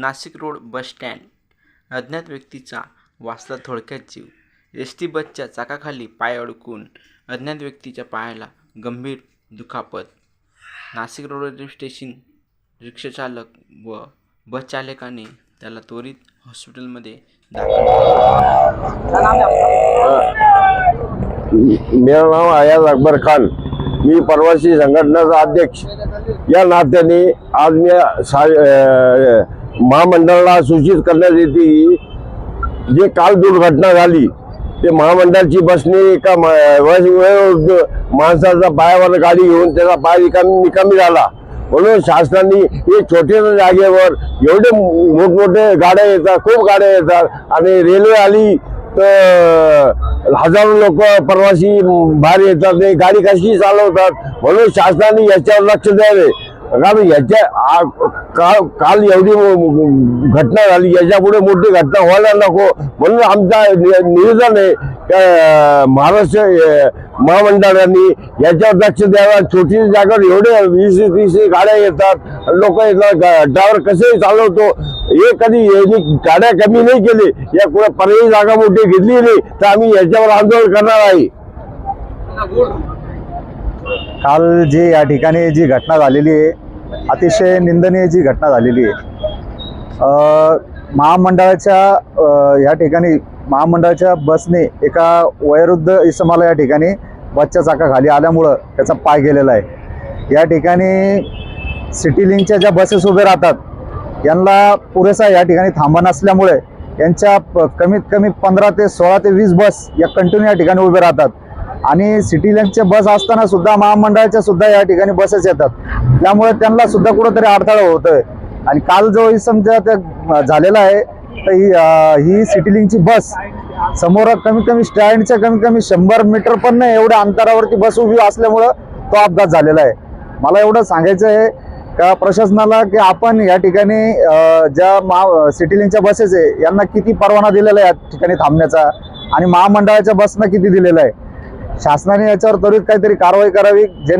Nashik road bus stand. अज्ञात व्यक्तीचा वाचला थोडक्यात जीव. एस टी बसच्या चाकाखाली पाय अडकून अज्ञात व्यक्तीच्या पायाला गंभीर दुखापत. नाशिक रोड रेल्वे स्टेशन रिक्षाचालक व बसचालकाने त्याला त्वरित हॉस्पिटलमध्ये दाखल मेरा नाव आयाज अकबर खान. मी प्रवासी संघटनेचा अध्यक्ष. या नात्याने आज मी सा महामंडळाला सूचित करण्यात येते की जे काल दुर्घटना झाली ते महामंडळाची बसने एका माणसाचा पायावर गाडी घेऊन त्याचा पाय निकामी निकामी झाला. म्हणून शासनाने हे छोट्या जागेवर एवढे मो- मोठमोठे गाड्या येतात खूप गाड्या येतात आणि रेल्वे आली तर हजारो लोक प्रवासी बाहेर येतात गाडी कशी चालवतात? म्हणून शासनाने याच्यावर लक्ष द्यावे. कारण याच्या काल काल एवढी घटना झाली याच्यापुढे मोठी घटना व्हायला नको. म्हणून आमचा निवेदन आहे महाराष्ट्र महामंडळांनी याच्यावर लक्ष द्यावं. छोटी जागेवर एवढे वीस तीस गाड्या येतात. लोक येतात. ड्रायव्हर कसेही चालवतो. हे कधी यांनी गाड्या कमी नाही केली. या कुठे पर्यायी जागा मोठी घेतली नाही तर आम्ही याच्यावर आंदोलन करणार आहे. काल जी या ठिकाणी जी घटना झालेली आहे अतिशय निंदनीय जी घटना झालेली आहे. महामंडळाच्या या ठिकाणी महामंडळाच्या बसने एका वयोवृद्ध इसमाला या ठिकाणी बसच्या चाकाखाली आल्यामुळं त्याचा पाय गेलेला आहे. या ठिकाणी सिटी लिंकच्या ज्या बसेस उभे राहतात यांना पुरेसा या ठिकाणी थांबा नसल्यामुळे यांच्या प- कमीत कमी पंधरा ते सोळा ते वीस बस या कंटिन्यू या ठिकाणी उभे राहतात. आणि सिटी लिंकचे बस असताना सुद्धा महामंडळाच्या सुद्धा या ठिकाणी बसेस येतात. त्यामुळे त्यांना सुद्धा कुठंतरी अडथळा होतोय. आणि काल जो समजा त्या झालेला आहे तर ही ही सिटी लिंकची बस समोर कमीत कमी स्टँडच्या कमीत कमी शंभर मीटर पण नाही एवढ्या अंतरावरती बस उभी असल्यामुळं तो अपघात झालेला आहे. मला एवढं सांगायचं आहे का प्रशासनाला की आपण या ठिकाणी ज्या महा सिटी लिंकच्या बसेस आहे यांना किती परवाना दिलेला आहे या ठिकाणी थांबण्याचा? आणि महामंडळाच्या बसना किती दिलेला आहे? शासनाने याच्यावर त्वरित काहीतरी कारवाई करावी जे